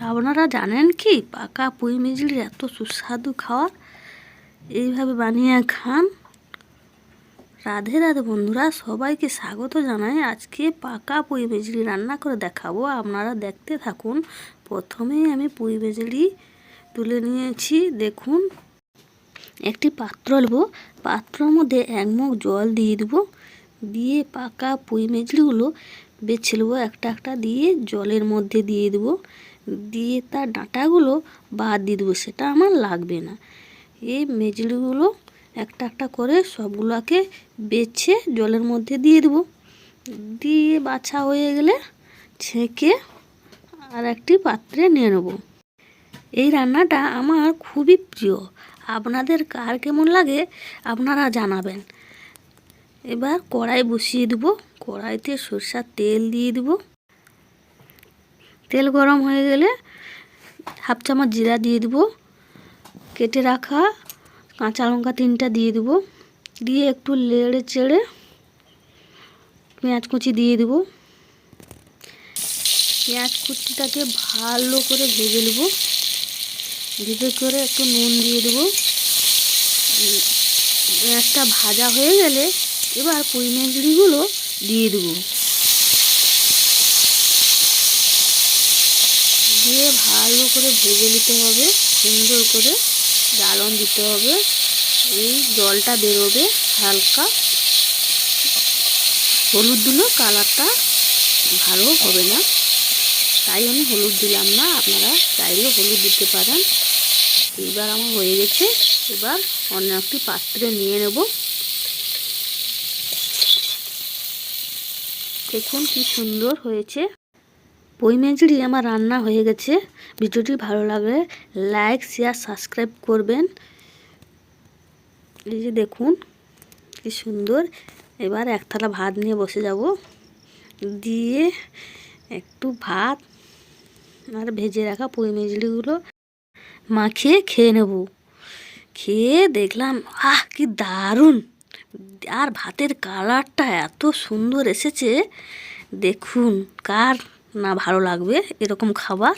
আপনারা জানেন কি? পাকা পুঁই মিজড়ির এত সুস্বাদু খাওয়ার এইভাবে বানিয়ে খান? রাধে রাধে বন্ধুরা, সবাইকে স্বাগত জানাই। আজকে পাকা পুঁই মিজড়ি রান্না করে দেখাবো। আপনারা দেখতে থাকুন। প্রথমেই আমি পুঁই মিজড়ি তুলে নিয়েছি। দেখুন, একটি পাত্র নেব পাত্রর মধ্যে এক মুখ জল দিয়ে দেবো। দিয়ে পাকা পুঁই মেজড়িগুলো বেছে নেব। একটা একটা দিয়ে জলের মধ্যে দিয়ে দেবো। দিয়ে তার ডাঁটাগুলো বাদ দিয়ে দেবো, সেটা আমার লাগবে না। এই মেজড়িগুলো একটা একটা করে সবগুলোকে বেছে জলের মধ্যে দিয়ে দেবো। দিয়ে বাছা হয়ে গেলে ছেঁকে আর একটি পাত্রে নিয়ে নেব। এই রান্নাটা আমার খুবই প্রিয়। আপনাদের কার কেমন লাগে আপনারা জানাবেন। এবার কড়াই বসিয়ে দেবো। কড়াইতে সরষার তেল দিয়ে দেবো। তেল গরম হয়ে গেলে হাফ চামচ জিরা দিয়ে দেবো। কেটে রাখা কাঁচা লঙ্কা তিনটা দিয়ে দেবো। দিয়ে একটু লেড়ে চেড়ে পেঁয়াজ কুচি দিয়ে দেবো। পেঁয়াজ কুচিটাকে ভালো করে ভেজে নেব। ভেজে করে একটু নুন দিয়ে দেবো। পেঁয়াজটা ভাজা হয়ে গেলে এবার পুঁই মাছগুলো দিয়ে দেবো। দিয়ে ভালো করে ভেজে নিতে হবে, সুন্দর করে জ্বালন দিতে হবে। এই জলটা বেরোবে হালকা। হলুদ দিলে কালারটা ভালো হবে না। তাই আমি হলুদ দিলাম না, আপনারা চাইলে হলুদ দিতে পারেন। এবার আমার হয়ে গেছে, এবার অন্য একটি পাত্রে নিয়ে নেব। দেখুন কি সুন্দর হয়েছে। পই মেজড়ি আমার রান্না হয়ে গেছে। ভিডিওটি ভালো লাগলে লাইক শেয়ার সাবস্ক্রাইব করবেন। এই যে দেখুন, কি সুন্দর। এবার এক থালা ভাত নিয়ে বসে যাব। দিয়ে একটু ভাত আর ভেজে রাখা পুঁই মেজড়িগুলো মাখিয়ে খেয়ে নেব। খেয়ে দেখলাম, আহ, কি দারুণ! আর ভাতের কালারটা এত সুন্দর এসেছে। দেখুন, কার না ভালো লাগবে এরকম খাবার।